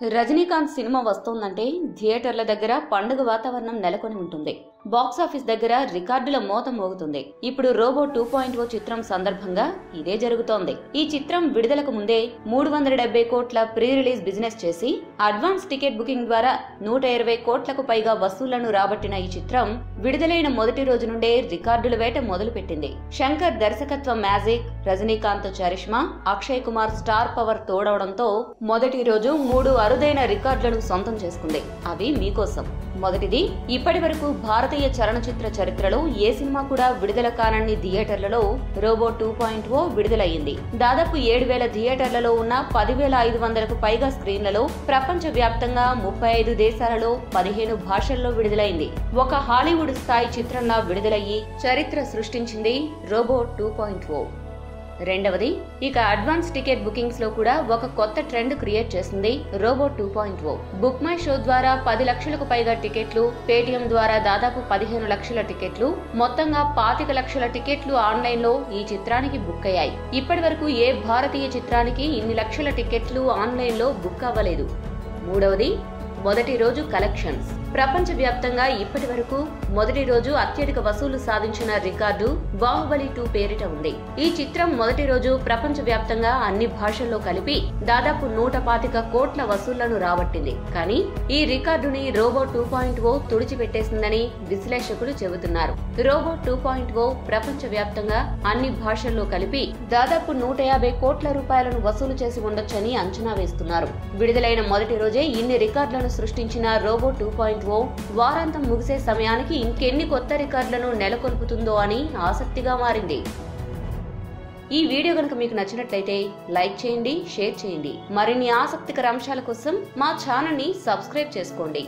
Rajinikanth cinema వస్తోందంటే థియేటర్ల దగ్గర పండుగ వాతావరణం నెలకొని ఉంటుంది. బాక్సాఫీస్ దగ్గర రికార్డుల మోత మోగుతుంది. ఇప్పుడు రోబో టూ పాయింట్ ఓ చిత్రం సందర్భంగా ఇదే జరుగుతోంది. ఈ చిత్రం విడుదలకు ముందే మూడు వందల డెబ్బై కోట్ల ప్రీ రిలీజ్ బిజినెస్ చేసి అడ్వాన్స్ టికెట్ బుకింగ్ ద్వారా నూట ఇరవై కోట్లకు పైగా వసూళ్ళను రాబట్టిన ఈ చిత్రం విడుదలైన మొదటి రోజు నుండే రికార్డుల వేట మొదలుపెట్టింది. శంకర్ దర్శకత్వ magic Rajinikanth charisma Akshay Kumar star power తోడవడంతో మొదటి రోజు మూడు అరుదైన రికార్డులను సొంతం చేసుకుంది. అవి మీకోసం. మొదటిది ఇప్పటి వరకు భారతీయ చలనచిత్ర చరిత్రలో ఏ సినిమా కూడా విడుదల కానన్ని థియేటర్లలో రోబో టూ పాయింట్ ఓ విడుదలయ్యింది. దాదాపు ఏడు వేల థియేటర్లలో ఉన్న పదివేల ఐదు వందలకు పైగా స్క్రీన్లలో ప్రపంచ వ్యాప్తంగా ముప్పై ఐదు దేశాలలో పదిహేను భాషల్లో విడుదలైంది. ఒక హాలీవుడ్ స్థాయి చిత్రంలా విడుదలయ్యి చరిత్ర సృష్టించింది రోబో టూ పాయింట్ ఓ. రెండవది ఇక అడ్వాన్స్ టికెట్ బుకింగ్స్లో కూడా ఒక కొత్త ట్రెండ్ క్రియేట్ చేసింది Robo two point O. Book my show ద్వారా పది లక్షలకు పైగా టికెట్లు పేటిఎం ద్వారా దాదాపు పదిహేను లక్షల టికెట్లు మొత్తంగా పాతిక లక్షల టికెట్లు ఆన్లైన్లో ఈ చిత్రానికి బుక్ అయ్యాయి. ఇప్పటి వరకు ఏ భారతీయ చిత్రానికి ఇన్ని లక్షల టికెట్లు ఆన్లైన్లో బుక్ అవ్వలేదు. మూడవది మొదటి రోజు కలెక్షన్స్. ప్రపంచవ్యాప్తంగా ఇప్పటి వరకు మొదటి రోజు అత్యధిక వసూలు సాధించిన రికార్డు బాహుబలి టూ పేరిట ఉంది. ఈ చిత్రం మొదటి రోజు ప్రపంచవ్యాప్తంగా అన్ని భాషల్లో కలిపి దాదాపు నూట పాతిక కోట్ల వసూళ్ళను రాబట్టింది. కానీ ఈ రికార్డుని రోబో టూ పాయింట్ ఓ తుడిచిపెట్టేసిందని విశ్లేషకులు చెబుతున్నారు. రోబో టూ పాయింట్ ఓ ప్రపంచవ్యాప్తంగా అన్ని భాషల్లో కలిపి దాదాపు నూట యాభై కోట్ల రూపాయలను వసూలు చేసి ఉండొచ్చని అంచనా వేస్తున్నారు. విడుదలైన మొదటి రోజే ఇన్ని రికార్డులను సృష్టించిన రోబో టూ పాయింట్ ఓ వారాంతం ముగిసే సమయానికి ఇంకెన్ని కొత్త రికార్డులను నెలకొల్పుతుందో అని ఆసక్తిగా మారింది. ఈ వీడియో కనుక మీకు నచ్చినట్లయితే లైక్ చేయండి షేర్ చేయండి. మరిన్ని ఆసక్తికర అంశాల కోసం మా ఛానల్ని సబ్స్క్రైబ్ చేసుకోండి.